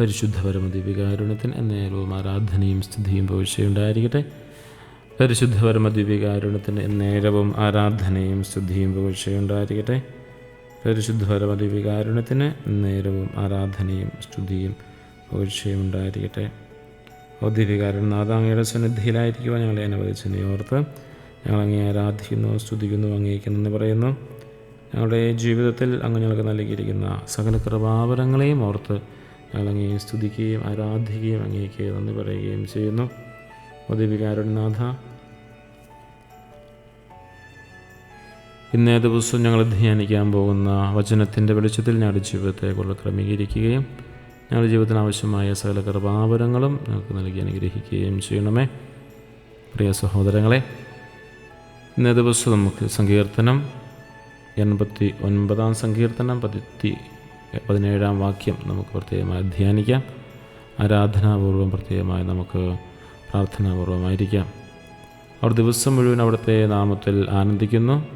പരിശുദ്ധപരമ ദിവ്യകാരുണ്യത്തിന് എന്നേരവും ആരാധനയും സ്തുതിയും പുകഴ്ചയുണ്ടായിരിക്കട്ടെ പരിശുദ്ധ ദിവ്യകാരുണ്യത്തിന് എന്നേരവും ആരാധനയും സ്തുതിയും പുകഴ്ചയുണ്ടായിരിക്കട്ടെ പരിശുദ്ധ ദിവ്യകാരുണ്യത്തിന് നേരവും ആരാധനയും സ്തുതിയും പുകഴ്ചയും ഉണ്ടായിരിക്കട്ടെ. ഓ ദിവ്യകാരുണ്യനാഥ അങ്ങയുടെ സന്നിധിയിലായിരിക്കുവാൻ ഞങ്ങളെ അനുവദിച്ചതിനെ ഓർത്ത് ഞങ്ങൾ അങ്ങേ ആരാധിക്കുന്നു സ്തുതിക്കുന്നു അങ്ങേക്കെന്ന് പറയുന്നു. ഞങ്ങളുടെ ജീവിതത്തിൽ അങ്ങ് ഞങ്ങൾക്ക് നൽകിയിരിക്കുന്ന സകല കൃപാവരങ്ങളെയും ഓർത്ത് ഞങ്ങൾ സ്തുതിക്കുകയും ആരാധിക്കുകയും അങ്ങേക്ക് നന്ദി പറയുകയും ചെയ്യുന്നു. ഉദവികാരുണ്യനാഥ ഇന്നേ ദിവസം ഞങ്ങൾ ധ്യാനിക്കാൻ പോകുന്ന വചനത്തിന്റെ വെളിച്ചത്തിൽ ഞങ്ങളുടെ ജീവിതത്തെ കൂടുതൽ ക്രമീകരിക്കുകയും ഞങ്ങളുടെ ജീവിതത്തിന് ആവശ്യമായ സകല കൃപാവരങ്ങളും ഞങ്ങൾക്ക് നൽകി അനുഗ്രഹിക്കുകയും ചെയ്യണമേ. പ്രിയ സഹോദരങ്ങളെ ഇന്നേ ദിവസം നമുക്ക് സങ്കീർത്തനം എൺപത്തി ഒൻപതാം സങ്കീർത്തനം പതിത്തി പതിനേഴാം വാക്യം നമുക്ക് പ്രത്യേകമായി ധ്യാനിക്കാം. ആരാധനാപൂർവം പ്രത്യേകമായി നമുക്ക് പ്രാർത്ഥനാപൂർവമായിരിക്കാം. അവർ ദിവസം മുഴുവൻ അവിടുത്തെ നാമത്തിൽ ആനന്ദിക്കുന്നു.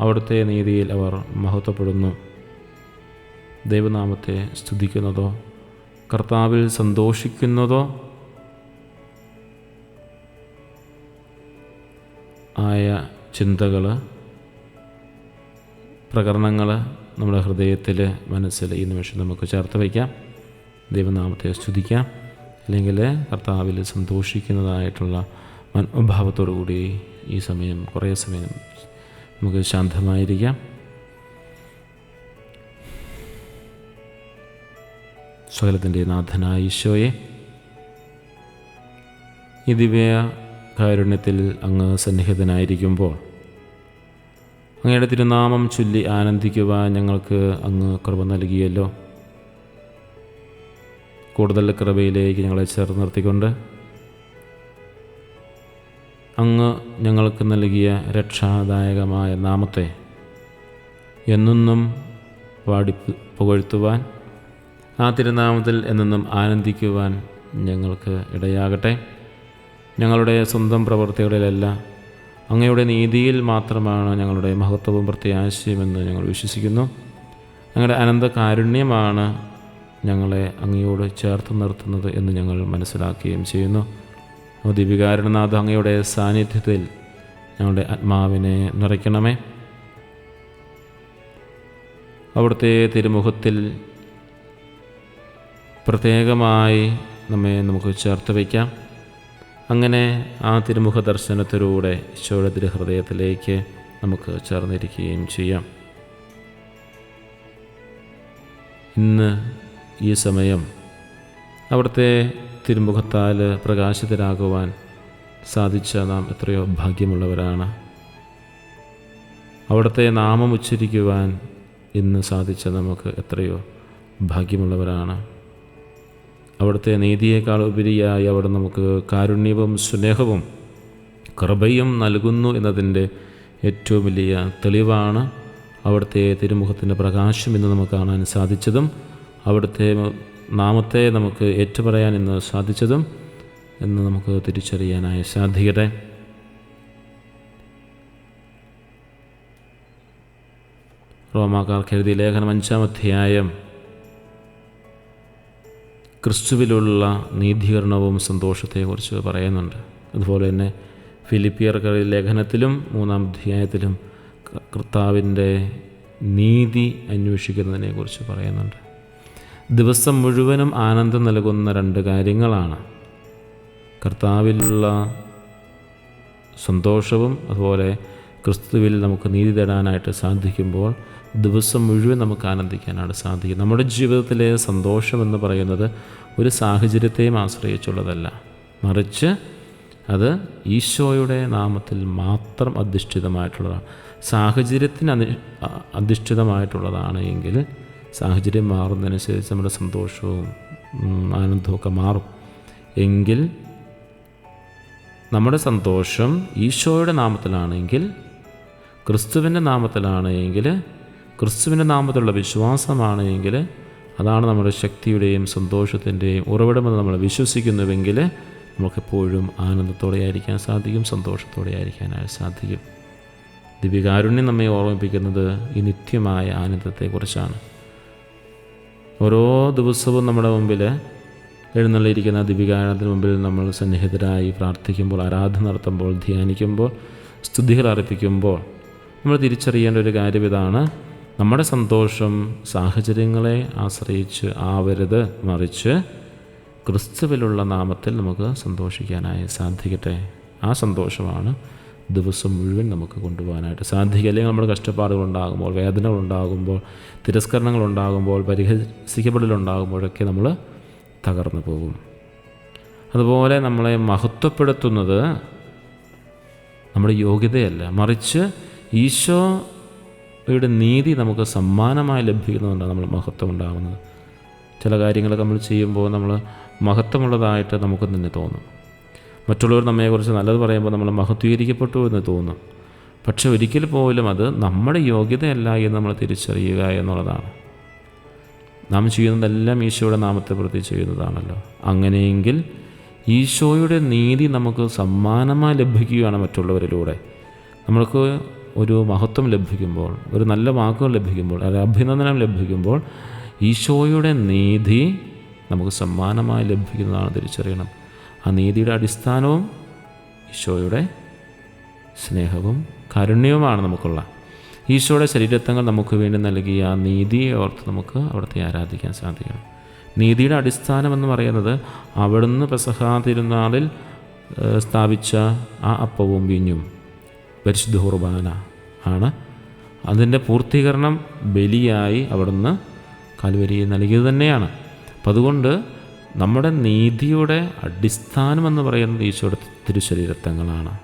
അവിടുത്തെ നീതിയിൽ അവർ മഹത്വപ്പെടുന്നു. ദൈവനാമത്തെ സ്തുതിക്കുന്നതോ കർത്താവിൽ സന്തോഷിക്കുന്നതോ ആയ ചിന്തകൾ പ്രകരണങ്ങൾ നമ്മുടെ ഹൃദയത്തിൽ മനസ്സിൽ ഈ നിമിഷം നമുക്ക് ചേർത്ത് വയ്ക്കാം. ദൈവനാമത്തെ സ്തുതിക്കാം. അല്ലെങ്കിൽ കർത്താവിൽ സന്തോഷിക്കുന്നതായിട്ടുള്ള മനോഭാവത്തോടു കൂടി ഈ സമയം കുറേ സമയം നമുക്ക് ശാന്തമായിരിക്കാം. സകലത്തിന്റെ നാഥനായ ഈശോയെ ഈ ദിവ്യ കാരുണ്യത്തിൽ അങ്ങ് സന്നിഹിതനായിരിക്കുമ്പോൾ അങ്ങയുടെ തിരുനാമം ചൊല്ലി ആനന്ദിക്കുവാൻ ഞങ്ങൾക്ക് അങ്ങ് കൃപ നൽകിയല്ലോ. കൂടുതൽ കൃപയിലേക്ക് ഞങ്ങളെ ചേർത്ത് നിർത്തിക്കൊണ്ട് അങ്ങ് ഞങ്ങൾക്ക് നൽകിയ രക്ഷാദായകമായ നാമത്തെ എന്നെന്നും വാടി പുകഴ്ത്തുവാൻ ആ തിരുനാമത്തിൽ എന്നെന്നും ആനന്ദിക്കുവാൻ ഞങ്ങൾക്ക് ഇടയാകട്ടെ. ഞങ്ങളുടെ സ്വന്തം പ്രവൃത്തികളിലല്ല അങ്ങയുടെ നീതിയിൽ മാത്രമാണ് ഞങ്ങളുടെ മഹത്വവും പ്രത്യാശയുമെന്ന് ഞങ്ങൾ വിശ്വസിക്കുന്നു. ഞങ്ങളുടെ അനന്ത കാരുണ്യമാണ് ഞങ്ങളെ അങ്ങയോട് ചേർത്ത് നിർത്തുന്നത് എന്ന് ഞങ്ങൾ മനസ്സിലാക്കുകയും ചെയ്യുന്നു. ഓ ദിവികാരണനാഥ അങ്ങയുടെ സാന്നിധ്യത്തിൽ ഞങ്ങളുടെ ആത്മാവിനെ നിറയ്ക്കണമേ. അവിടുത്തെ തിരുമുഖത്തിൽ പ്രത്യേകമായി നമ്മെ നമുക്ക് ചേർത്ത് വയ്ക്കാം. അങ്ങനെ ആ തിരുമുഖ ദർശനത്തിലൂടെ ഈശോയുടെ തിരുഹൃദയത്തിലേക്ക് നമുക്ക് ചേർന്നിരിക്കുകയും ചെയ്യാം. ഇന്ന് ഈ സമയം അവിടുത്തെ തിരുമുഖത്താൽ പ്രകാശിതരാകുവാൻ സാധിച്ച നാം എത്രയോ ഭാഗ്യമുള്ളവരാണ്. അവിടുത്തെ നാമം ഉച്ചരിക്കുവാൻ ഇന്ന് സാധിച്ച നമുക്ക് എത്രയോ ഭാഗ്യമുള്ളവരാണ്. അവിടുത്തെ നീതിയേക്കാൾ ഉപരിയായി അവിടെ നമുക്ക് കാരുണ്യവും സ്നേഹവും കൃപയും നൽകുന്നു എന്നതിന്റെ ഏറ്റവും വലിയ തെളിവാണ് അവിടുത്തെ തിരുമുഖത്തിന്റെ പ്രകാശം ഇന്ന് നമുക്ക് കാണാൻ സാധിച്ചതും അവിടുത്തെ നാമത്തെ നമുക്ക് ഏറ്റുപറയാൻ ഇന്ന് സാധിച്ചതും എന്ന് നമുക്ക് തിരിച്ചറിയാനായി സാധിക്കട്ടെ. റോമാക്കാർക്ക് എഴുതിയ ലേഖനം അഞ്ചാം അധ്യായം ക്രിസ്തുവിലുള്ള നീതീകരണവും സന്തോഷത്തെക്കുറിച്ച് പറയുന്നുണ്ട്. അതുപോലെ തന്നെ ഫിലിപ്പിയർക്ക് ലേഖനത്തിലും മൂന്നാം അധ്യായത്തിലും കർത്താവിന്റെ നീതി അന്വേഷിക്കുന്നതിനെക്കുറിച്ച് പറയുന്നുണ്ട്. ദിവസം മുഴുവനും ആനന്ദം നൽകുന്ന രണ്ട് കാര്യങ്ങളാണ്. കർത്താവിലുള്ള സന്തോഷവും അതുപോലെ ക്രിസ്തുവിൽ നമുക്ക് നീതി തേടാനായിട്ട് സാധിക്കുമ്പോൾ ദിവസം മുഴുവൻ നമുക്ക് ആനന്ദിക്കാനാണ് സാധിക്കും നമ്മുടെ ജീവിതത്തിലെ സന്തോഷം എന്ന് പറയുന്നത് ഒരു സാഹചര്യത്തെയും ആശ്രയിച്ചുള്ളതല്ല. മറിച്ച് അത് ഈശോയുടെ നാമത്തിൽ മാത്രം അധിഷ്ഠിതമായിട്ടുള്ളതാണ് സാഹചര്യത്തിന് അധി അധിഷ്ഠിതമായിട്ടുള്ളതാണ് എങ്കിൽ സാഹചര്യം മാറുന്നതനുസരിച്ച് നമ്മുടെ സന്തോഷവും ആനന്ദവും മാറും. എങ്കിൽ നമ്മുടെ സന്തോഷം ഈശോയുടെ നാമത്തിലാണെങ്കിൽ ക്രിസ്തുവിന്റെ നാമത്തിലാണ് എങ്കിൽ ക്രിസ്തുവിന്റെ നാമത്തിലുള്ള വിശ്വാസമാണ് എങ്കിൽ അതാണ് നമ്മുടെ ശക്തിയുടെയും സന്തോഷത്തിന്റെയും ഉറവിടമെന്ന് നമ്മൾ വിശ്വസിക്കുന്നുവെങ്കിൽ നമുക്കെപ്പോഴും ആനന്ദത്തോടെ ആയിരിക്കാൻ സാധിക്കും സന്തോഷത്തോടെ ആയിരിക്കാനായി സാധിക്കും. ദിവ്യകാരുണ്യം നമ്മെ ഓർമ്മിപ്പിക്കുന്നത് ഈ നിത്യമായ ആനന്ദത്തെക്കുറിച്ചാണ്. ഓരോ ദിവസവും നമ്മുടെ മുമ്പിൽ എഴുന്നള്ളിയിരിക്കുന്ന ദിവ്യകാരണത്തിന് മുമ്പിൽ നമ്മൾ സന്നിഹിതരായി പ്രാർത്ഥിക്കുമ്പോൾ ആരാധന നടത്തുമ്പോൾ ധ്യാനിക്കുമ്പോൾ സ്തുതികൾ അർപ്പിക്കുമ്പോൾ നമ്മൾ തിരിച്ചറിയേണ്ട ഒരു കാര്യം ഇതാണ്. നമ്മുടെ സന്തോഷം സാഹചര്യങ്ങളെ ആശ്രയിച്ച് ആവരുത് മറിച്ച് ക്രിസ്തുവിലുള്ള നാമത്തിൽ നമുക്ക് സന്തോഷിക്കാനായി സാധിക്കട്ടെ. ആ സന്തോഷമാണ് ദിവസം മുഴുവൻ നമുക്ക് കൊണ്ടുപോകാനായിട്ട് സാധിക്കുക. അല്ലെങ്കിൽ നമ്മുടെ കഷ്ടപ്പാടുകളുണ്ടാകുമ്പോൾ വേദനകളുണ്ടാകുമ്പോൾ തിരസ്കരണങ്ങളുണ്ടാകുമ്പോൾ പരിഹസിക്കപ്പെടലുണ്ടാകുമ്പോഴൊക്കെ നമ്മൾ തകർന്നു പോകും. അതുപോലെ നമ്മളെ മഹത്വപ്പെടുത്തുന്നത് നമ്മുടെ യോഗ്യതയല്ല. മറിച്ച് ഈശോയുടെ നീതി നമുക്ക് സമ്മാനമായി ലഭിക്കുന്നതുകൊണ്ടാണ് നമ്മൾ മഹത്വം ഉണ്ടാകുന്നത്. ചില കാര്യങ്ങളൊക്കെ നമ്മൾ ചെയ്യുമ്പോൾ നമ്മൾ മഹത്വമുള്ളതായിട്ട് നമുക്ക് തന്നെ തോന്നും. മറ്റുള്ളവർ നമ്മെക്കുറിച്ച് നല്ലത് പറയുമ്പോൾ നമ്മൾ മഹത്വീകരിക്കപ്പെട്ടു എന്ന് തോന്നും. പക്ഷെ ഒരിക്കൽ പോലും അത് നമ്മുടെ യോഗ്യതയല്ല എന്ന് നമ്മൾ തിരിച്ചറിയുക എന്നുള്ളതാണ്. നാം ചെയ്യുന്നതെല്ലാം ഈശോയുടെ നാമത്തെ പ്രതി ചെയ്യുന്നതാണല്ലോ. അങ്ങനെയെങ്കിൽ ഈശോയുടെ നീതി നമുക്ക് സമ്മാനമായി ലഭിക്കുകയാണ് മറ്റുള്ളവരിലൂടെ. നമ്മൾക്ക് ഒരു മഹത്വം ലഭിക്കുമ്പോൾ ഒരു നല്ല വാക്കുകൾ ലഭിക്കുമ്പോൾ ഒരു അഭിനന്ദനം ലഭിക്കുമ്പോൾ ഈശോയുടെ നീതി നമുക്ക് സമ്മാനമായി ലഭിക്കുന്നതാണ് തിരിച്ചറിയണം. ആ നീതിയുടെ അടിസ്ഥാനവും ഈശോയുടെ സ്നേഹവും കാരുണ്യവുമാണ് നമുക്കുള്ള. ഈശോയുടെ ശരീരത്വങ്ങൾ നമുക്ക് വേണ്ടി നൽകിയ ആ നീതിയെ ഓർത്ത് നമുക്ക് അവിടുത്തെ ആരാധിക്കാൻ സാധിക്കണം. നീതിയുടെ അടിസ്ഥാനം എന്ന് പറയുന്നത് അവിടുന്ന് പ്രസഹാതിരുന്നാളിൽ സ്ഥാപിച്ച ആ അപ്പവും വീഞ്ഞും. പരിശുദ്ധ കുർബാന ആണ്. അതിന്റെ പൂർത്തീകരണം ബലിയായി അവിടുന്ന് കാൽവരി നൽകിയത് തന്നെയാണ്. അപ്പം അതുകൊണ്ട് നമ്മുടെ നീതിയുടെ അടിസ്ഥാനം എന്ന് പറയുന്നത് ഈശോയുടെ തിരുശരീരത്വങ്ങളാണ്.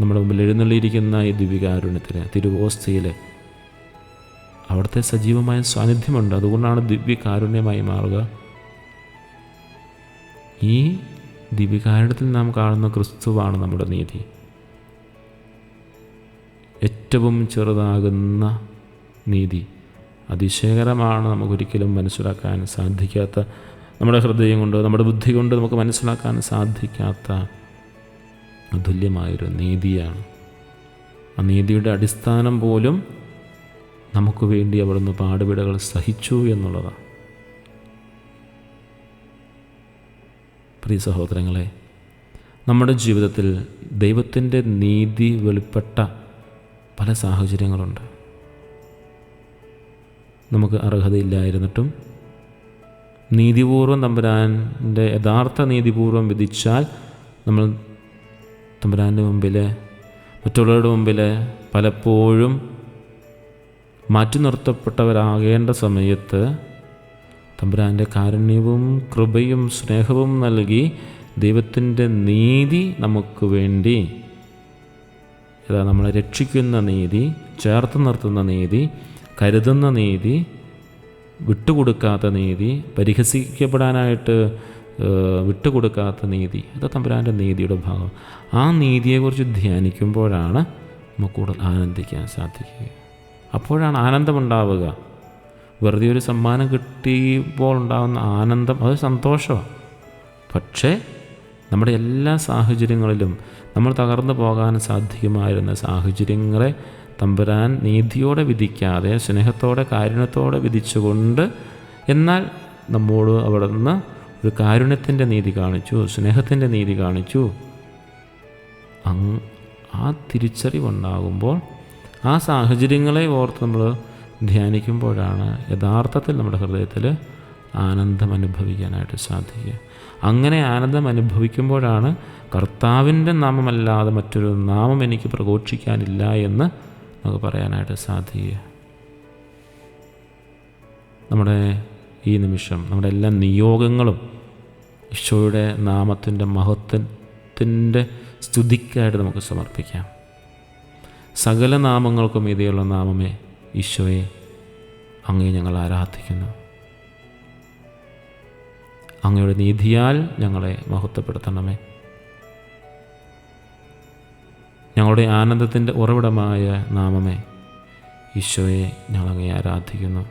നമ്മുടെ മുമ്പിൽ എഴുന്നള്ളിയിരിക്കുന്ന ഈ ദിവ്യകാരുണ്യത്തിന് തിരുവോസ്തിയിൽ അവിടുത്തെ സജീവമായ സാന്നിധ്യമുണ്ട്. അതുകൊണ്ടാണ് ദിവ്യകാരുണ്യമായി മാറുക. ഈ ദിവ്യകാരുണ്യത്തിൽ നാം കാണുന്ന ക്രിസ്തുവാണ് നമ്മുടെ നീതി. ഏറ്റവും ചെറുതാകുന്ന നീതി അതിശയകരമാണ് നമുക്കൊരിക്കലും മനസ്സിലാക്കാൻ സാധിക്കാത്ത നമ്മുടെ ഹൃദയം കൊണ്ട് നമ്മുടെ ബുദ്ധി കൊണ്ട് നമുക്ക് മനസ്സിലാക്കാൻ സാധിക്കാത്ത അതുല്യമായൊരു നീതിയാണ്. ആ നീതിയുടെ അടിസ്ഥാനം പോലും നമുക്ക് വേണ്ടി അവിടുന്ന് പാടുവിടകൾ സഹിച്ചു എന്നുള്ളതാണ്. പ്രിയ സഹോദരങ്ങളെ നമ്മുടെ ജീവിതത്തിൽ ദൈവത്തിന്റെ നീതി വെളിപ്പെട്ട പല സാഹചര്യങ്ങളുണ്ട്. നമുക്ക് അർഹതയില്ലായിരുന്നിട്ടും നീതിപൂർവം തമ്പുരാന്റെ യഥാർത്ഥ നീതിപൂർവം വിധിച്ചാൽ നമ്മൾ തമ്പുരാന്റെ മുമ്പിൽ മറ്റുള്ളവരുടെ മുമ്പിൽ പലപ്പോഴും മാറ്റി നിർത്തപ്പെട്ടവരാകേണ്ട സമയത്ത് തമ്പുരാന്റെ കാരുണ്യവും കൃപയും സ്നേഹവും നൽകി ദൈവത്തിന്റെ നീതി നമുക്ക് വേണ്ടി. ഇതാ നമ്മളെ രക്ഷിക്കുന്ന നീതി ചേർത്ത് നിർത്തുന്ന നീതി കരുതുന്ന നീതി വിട്ടുകൊടുക്കാത്ത നീതി പരിഹസിക്കപ്പെടാനായിട്ട് വിട്ടുകൊടുക്കാത്ത നീതി അത് തമ്പുരാന്റെ നീതിയുടെ ഭാഗം. ആ നീതിയെക്കുറിച്ച് ധ്യാനിക്കുമ്പോഴാണ് നമുക്ക് കൂടുതൽ ആനന്ദിക്കാൻ സാധിക്കുക. അപ്പോഴാണ് ആനന്ദമുണ്ടാവുക. വെറുതെ ഒരു സമ്മാനം കിട്ടിയപ്പോൾ ഉണ്ടാകുന്ന ആനന്ദം അത് സന്തോഷമാണ്. പക്ഷേ നമ്മുടെ എല്ലാ സാഹചര്യങ്ങളിലും നമ്മൾ തകർന്നു പോകാൻ സാധ്യമായിരുന്ന സാഹചര്യങ്ങളെ തമ്പുരാൻ നീതിയോടെ വിധിക്കാതെ സ്നേഹത്തോടെ കാരുണ്യത്തോടെ വിധിച്ചുകൊണ്ട് എന്നാൽ നമ്മോട് അവിടെ നിന്ന് ഒരു കാരുണ്യത്തിന്റെ നീതി കാണിച്ചു സ്നേഹത്തിന്റെ നീതി കാണിച്ചു. ആ തിരിച്ചറിവുണ്ടാകുമ്പോൾ ആ സാഹചര്യങ്ങളെ ഓർത്ത് നമ്മൾ ധ്യാനിക്കുമ്പോഴാണ് യഥാർത്ഥത്തിൽ നമ്മുടെ ഹൃദയത്തിൽ ആനന്ദം അനുഭവിക്കാനായിട്ട് സാധിക്കുക. അങ്ങനെ ആനന്ദം അനുഭവിക്കുമ്പോഴാണ് കർത്താവിന്റെ നാമമല്ലാതെ മറ്റൊരു നാമം എനിക്ക് പ്രഘോഷിക്കാനില്ല എന്ന് നമുക്ക് പറയാനായിട്ട് സാധിക്കുക. നമ്മുടെ ഈ നിമിഷം നമ്മുടെ എല്ലാ നിയോഗങ്ങളും ഈശോയുടെ നാമത്തിന്റെ മഹത്വത്തിന്റെ സ്തുതിക്കായിട്ട് നമുക്ക് സമർപ്പിക്കാം. സകല നാമങ്ങൾക്കും ഇതേയുള്ള നാമമേ ഈശോയെ അങ്ങേ ഞങ്ങൾ ആരാധിക്കുന്നു. അങ്ങയുടെ നീതിയാൽ ഞങ്ങളെ മഹത്വപ്പെടുത്തണമേ. ഞങ്ങളുടെ ആനന്ദത്തിന്റെ ഉറവിടമായ നാമമേ ഈശോയെ ഞങ്ങളങ്ങേ ആരാധിക്കുന്നു.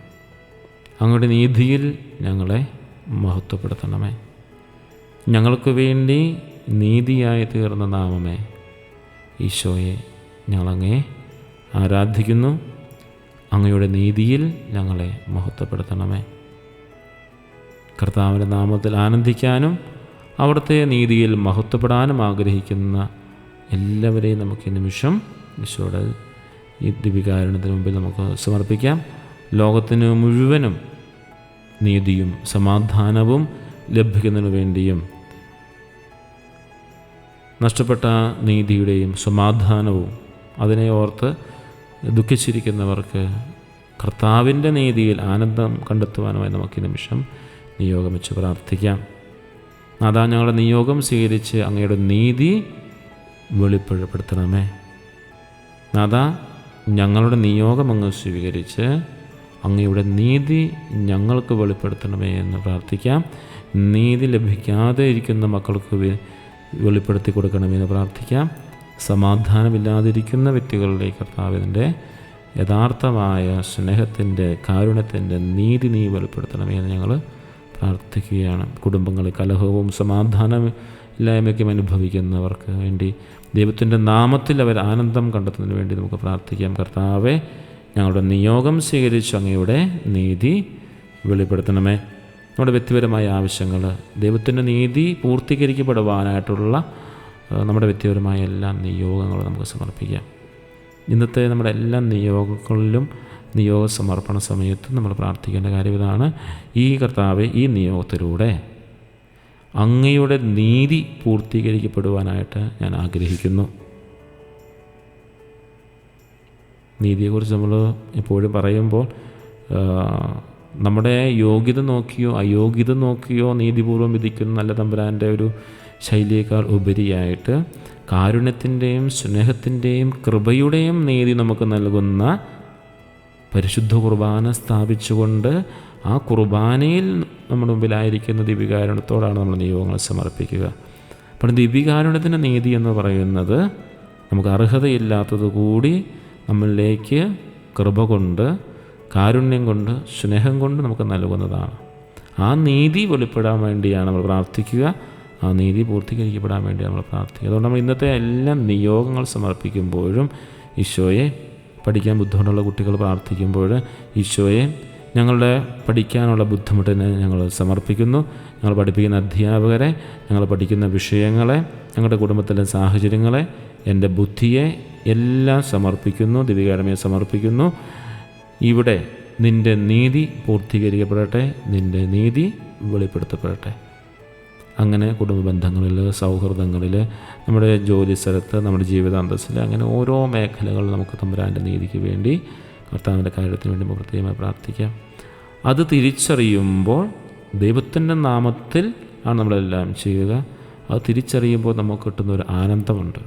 അങ്ങയുടെ നീതിയിൽ ഞങ്ങളെ മഹത്വപ്പെടുത്തണമേ. ഞങ്ങൾക്ക് വേണ്ടി നീതിയായി തീർന്ന നാമമേ ഈശോയെ ഞങ്ങളങ്ങേ ആരാധിക്കുന്നു. അങ്ങയുടെ നീതിയിൽ ഞങ്ങളെ മഹത്വപ്പെടുത്തണമേ. കർത്താവിന്റെ നാമത്തിൽ ആനന്ദിക്കാനും അവിടുത്തെ നീതിയിൽ മഹത്വപ്പെടാനും ആഗ്രഹിക്കുന്ന എല്ലാവരെയും നമുക്ക് ഈ നിമിഷം ഈശോയുടെ ഈ ദിവികാരണത്തിന് മുമ്പിൽ നമുക്ക് സമർപ്പിക്കാം. ലോകത്തിന് മുഴുവനും നീതിയും സമാധാനവും ലഭിക്കുന്നതിനു വേണ്ടിയും നഷ്ടപ്പെട്ട നീതിയുടെയും സമാധാനവും അതിനെ ഓർത്ത് ദുഃഖിച്ചിരിക്കുന്നവർക്ക് കർത്താവിന്റെ നീതിയിൽ ആനന്ദം കണ്ടെത്തുവാനുമായി നമുക്ക് ഈ നിമിഷം നിയോഗം വെച്ച് പ്രാർത്ഥിക്കാം. നാഥാ ഞങ്ങളുടെ നിയോഗം സ്വീകരിച്ച് അങ്ങയുടെ നീതി വെളിപ്പെടുത്തണമേ. നാഥ ഞങ്ങളുടെ നിയോഗം അങ്ങ് സ്വീകരിച്ച് അങ്ങയുടെ നീതി ഞങ്ങൾക്ക് വെളിപ്പെടുത്തണമേ എന്ന് പ്രാർത്ഥിക്കാം. നീതി ലഭിക്കാതെ ഇരിക്കുന്ന മക്കൾക്ക് വെളിപ്പെടുത്തി കൊടുക്കണമേ എന്ന് പ്രാർത്ഥിക്കാം. സമാധാനമില്ലാതിരിക്കുന്ന വ്യക്തികളിലേക്ക് കർത്താവിന്റെ യഥാർത്ഥമായ സ്നേഹത്തിന്റെ കാരുണ്യത്തിന്റെ നീതി നീ വെളിപ്പെടുത്തണമേ എന്ന് ഞങ്ങൾ പ്രാർത്ഥിക്കുകയാണ്. കുടുംബങ്ങളിൽ കലഹവും സമാധാനം ഇല്ലായ്മയ്ക്കും അനുഭവിക്കുന്നവർക്ക് വേണ്ടി ദൈവത്തിന്റെ നാമത്തിൽ അവർ ആനന്ദം കണ്ടെത്തുന്നതിന് വേണ്ടി നമുക്ക് പ്രാർത്ഥിക്കാം. കർത്താവെ ഞങ്ങളുടെ നിയോഗം സ്വീകരിച്ച് അങ്ങയുടെ നീതി വെളിപ്പെടുത്തണമേ. നമ്മുടെ വ്യക്തിപരമായ ആവശ്യങ്ങൾ ദൈവത്തിന്റെ നീതി പൂർത്തീകരിക്കപ്പെടുവാനായിട്ടുള്ള നമ്മുടെ വ്യക്തിപരമായ എല്ലാ നിയോഗങ്ങളും നമുക്ക് സമർപ്പിക്കാം. ഇന്നത്തെ നമ്മുടെ എല്ലാ നിയോഗങ്ങളിലും നിയോഗ സമർപ്പണ സമയത്തും നമ്മൾ പ്രാർത്ഥിക്കേണ്ട കാര്യം ഇതാണ്. ഈ കർത്താവ് ഈ നിയോഗത്തിലൂടെ അങ്ങയുടെ നീതി പൂർത്തീകരിക്കപ്പെടുവാനായിട്ട് ഞാൻ ആഗ്രഹിക്കുന്നു. നീതിയെക്കുറിച്ച് നമ്മൾ എപ്പോഴും പറയുമ്പോൾ നമ്മുടെ യോഗ്യത നോക്കിയോ അയോഗ്യത നോക്കിയോ നീതിപൂർവം വിധിക്കുന്ന നല്ല തമ്പുരാന്റെ ഒരു ശൈലിയേക്കാൾ ഉപരിയായിട്ട് കാരുണ്യത്തിന്റെയും സ്നേഹത്തിന്റെയും കൃപയുടെയും നീതി നമുക്ക് നൽകുന്ന പരിശുദ്ധ കുർബാന സ്ഥാപിച്ചുകൊണ്ട് ആ കുർബാനയിൽ നമ്മുടെ മുമ്പിലായിരിക്കുന്ന ദിവ്യകാരുണ്യത്തോടാണ് നമ്മൾ നിയോഗങ്ങൾ സമർപ്പിക്കുക. അപ്പോൾ ദിവ്യകാരുണ്യത്തിന്റെ നീതി എന്ന് പറയുന്നത് നമുക്ക് അർഹതയില്ലാത്തത് കൂടി നമ്മളിലേക്ക് കൃപ കൊണ്ട് കാരുണ്യം കൊണ്ട് സ്നേഹം കൊണ്ട് നമുക്ക് നൽകുന്നതാണ്. ആ നീതി വെളിപ്പെടാൻ വേണ്ടിയാണ് നമ്മൾ പ്രാർത്ഥിക്കുക. ആ നീതി പൂർത്തീകരിക്കപ്പെടാൻ വേണ്ടി നമ്മൾ പ്രാർത്ഥിക്കുക. അതുകൊണ്ട് നമ്മൾ ഇന്നത്തെ എല്ലാ നിയോഗങ്ങൾ സമർപ്പിക്കുമ്പോഴും ഈശോയെ പഠിക്കാൻ ബുദ്ധിമുട്ടുള്ള കുട്ടികൾ പ്രാർത്ഥിക്കുമ്പോൾ ഈശോയെ ഞങ്ങളുടെ പഠിക്കാനുള്ള ബുദ്ധിമുട്ടിനെ ഞങ്ങൾ സമർപ്പിക്കുന്നു. ഞങ്ങൾ പഠിപ്പിക്കുന്ന അധ്യാപകരെ ഞങ്ങൾ പഠിക്കുന്ന വിഷയങ്ങളെ ഞങ്ങളുടെ കുടുംബത്തിലെ സാഹചര്യങ്ങളെ എന്റെ ബുദ്ധിയെ എല്ലാം സമർപ്പിക്കുന്നു ദിവികാരമയെ സമർപ്പിക്കുന്നു. ഇവിടെ നിന്റെ നീതി പൂർത്തീകരിക്കപ്പെടട്ടെ നിന്റെ നീതി വെളിപ്പെടുത്തപ്പെടട്ടെ. അങ്ങനെ കുടുംബ ബന്ധങ്ങളിൽ സൗഹൃദങ്ങളിൽ നമ്മുടെ ജോലി സ്ഥലത്ത് നമ്മുടെ ജീവിതാന്തസ്സിൽ അങ്ങനെ ഓരോ മേഖലകളിൽ നമുക്ക് തമ്പുരാന്റെ നീതിക്ക് വേണ്ടി കർത്താവിന്റെ കാര്യത്തിന് വേണ്ടി നമുക്ക് പ്രത്യേകമായി പ്രാർത്ഥിക്കാം. അത് തിരിച്ചറിയുമ്പോൾ ദൈവത്തിന്റെ നാമത്തിൽ ആണ് നമ്മളെല്ലാം ചെയ്യുക. അത് തിരിച്ചറിയുമ്പോൾ നമുക്ക് കിട്ടുന്ന ഒരു ആനന്ദമുണ്ട്.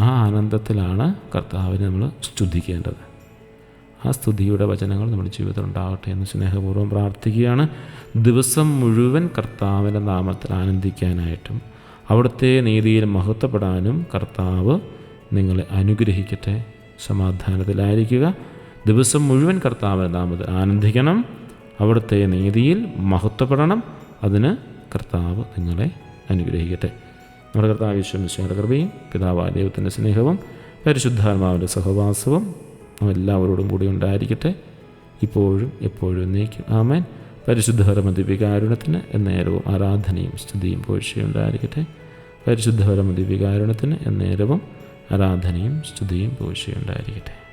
ആ ആനന്ദത്തിലാണ് കർത്താവിനെ നമ്മൾ സ്തുതിക്കേണ്ടത്. ആ സ്തുതിയുടെ വചനങ്ങൾ നമ്മുടെ ജീവിതത്തിൽ ഉണ്ടാകട്ടെ എന്ന് സ്നേഹപൂർവം പ്രാർത്ഥിക്കുകയാണ്. ദിവസം മുഴുവൻ കർത്താവിന്റെ നാമത്തിൽ ആനന്ദിക്കാനായിട്ടും അവിടുത്തെ നീതിയിൽ മഹത്വപ്പെടാനും കർത്താവ് നിങ്ങളെ അനുഗ്രഹിക്കട്ടെ. സമാധാനത്തിലായിരിക്കുക. ദിവസം മുഴുവൻ കർത്താവിന്റെ നാമത്തിൽ ആനന്ദിക്കണം. അവിടുത്തെ നീതിയിൽ മഹത്വപ്പെടണം. അതിന് കർത്താവ് നിങ്ങളെ അനുഗ്രഹിക്കട്ടെ. നമ്മുടെ കർത്താവ് ഈശ്വരൻ കൃപയും പിതാവായ ദൈവത്തിന്റെ സ്നേഹവും പരിശുദ്ധാത്മാവിന്റെ സഹവാസവും എല്ലാവരോടും കൂടി ഉണ്ടായിരിക്കട്ടെ. ഇപ്പോഴും എപ്പോഴും എന്നേക്കും. ആമേൻ. പരിശുദ്ധപരമദിവികാരുണത്തിന് എന്നേരവും ആരാധനയും സ്തുതിയും പോഴ്ചയും ഉണ്ടായിരിക്കട്ടെ. പരിശുദ്ധ പരിശുദ്ധപരമദിവികാരുണത്തിന് എന്നേരവും ആരാധനയും സ്തുതിയും പോഴ്ചയും ഉണ്ടായിരിക്കട്ടെ.